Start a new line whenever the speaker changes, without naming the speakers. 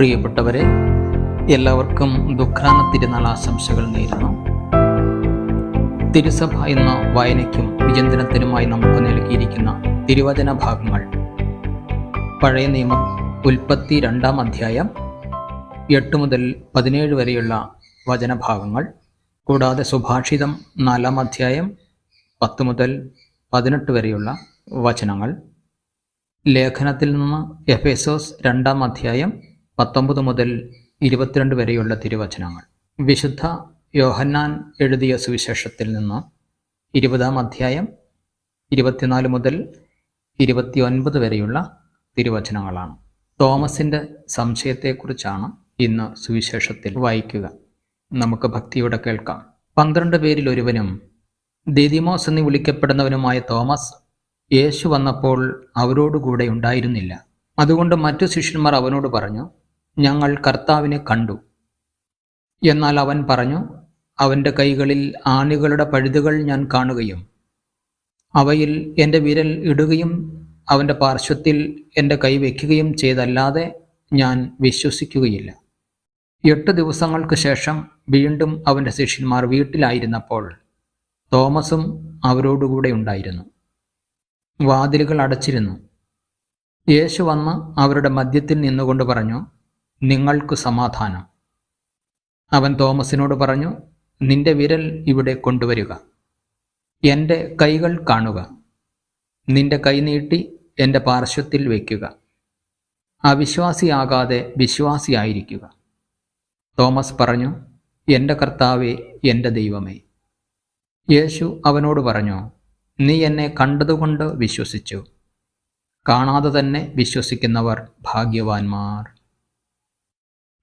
പ്രിയപ്പെട്ടവരെ എല്ലാവർക്കും ദുഃഖാന തിരുനാൾ ആശംസകൾ നേരുന്നു. തിരുസഭ എന്ന വായനയ്ക്കും വിചിന്തനത്തിനുമായി നമുക്ക് നൽകിയിരിക്കുന്ന തിരുവചന ഭാഗങ്ങൾ. പഴയ നിയമം ഉൽപ്പത്തി രണ്ടാം അധ്യായം എട്ട് മുതൽ പതിനേഴ് വരെയുള്ള വചനഭാഗങ്ങൾ കൂടാതെ സുഭാഷിതം നാലാം അധ്യായം പത്ത് മുതൽ പതിനെട്ട് വരെയുള്ള വചനങ്ങൾ. ലേഖനത്തിൽ നിന്ന് എഫേസോസ് രണ്ടാം അധ്യായം പത്തൊമ്പത് മുതൽ ഇരുപത്തിരണ്ട് വരെയുള്ള തിരുവചനങ്ങൾ. വിശുദ്ധ യോഹന്നാൻ എഴുതിയ സുവിശേഷത്തിൽ നിന്ന് ഇരുപതാം അധ്യായം ഇരുപത്തിനാല് മുതൽ ഇരുപത്തിയൊൻപത് വരെയുള്ള തിരുവചനങ്ങളാണ്. തോമസിന്റെ സംശയത്തെക്കുറിച്ചാണ് ഇന്ന് സുവിശേഷത്തിൽ വായിക്കുക. നമുക്ക് ഭക്തിയോടെ കേൾക്കാം. പന്ത്രണ്ട് പേരിൽ ഒരുവനും ദിദിമോസ് എന്ന് വിളിക്കപ്പെടുന്നവനുമായ തോമസ് യേശു വന്നപ്പോൾ അവരോടുകൂടെ ഉണ്ടായിരുന്നില്ല. അതുകൊണ്ട് മറ്റു ശിഷ്യന്മാർ അവനോട് പറഞ്ഞു ഞങ്ങൾ കർത്താവിനെ കണ്ടു. എന്നാൽ അവൻ പറഞ്ഞു അവന്റെ കൈകളിൽ ആണികളുടെ പഴുതുകൾ ഞാൻ കാണുകയും അവയിൽ എന്റെ വിരൽ ഇടുകയും അവന്റെ പാർശ്വത്തിൽ എന്റെ കൈ വയ്ക്കുകയും ചെയ്തല്ലാതെ ഞാൻ വിശ്വസിക്കുകയില്ല. എട്ട് ദിവസങ്ങൾക്ക് ശേഷം വീണ്ടും അവന്റെ ശിഷ്യന്മാർ വീട്ടിലായിരുന്നപ്പോൾ തോമസും അവരോടുകൂടെ ഉണ്ടായിരുന്നു. വാതിലുകൾ അടച്ചിരുന്നു. യേശു വന്ന് അവരുടെ മദ്യത്തിൽ നിന്നുകൊണ്ട് പറഞ്ഞു നിങ്ങൾക്ക് സമാധാനം. അവൻ തോമസിനോട് പറഞ്ഞു നിന്റെ വിരൽ ഇവിടെ കൊണ്ടുവരിക. എന്റെ കൈകൾ കാണുക. നിന്റെ കൈ നീട്ടി എന്റെ പാർശ്വത്തിൽ വയ്ക്കുക. അവിശ്വാസിയാകാതെ വിശ്വാസിയായിരിക്കുക. തോമസ് പറഞ്ഞു എന്റെ കർത്താവേ എന്റെ ദൈവമേ. യേശു അവനോട് പറഞ്ഞു നീ എന്നെ കണ്ടതുകൊണ്ട് വിശ്വസിച്ചു. കാണാതെ തന്നെ വിശ്വസിക്കുന്നവർ ഭാഗ്യവാന്മാർ.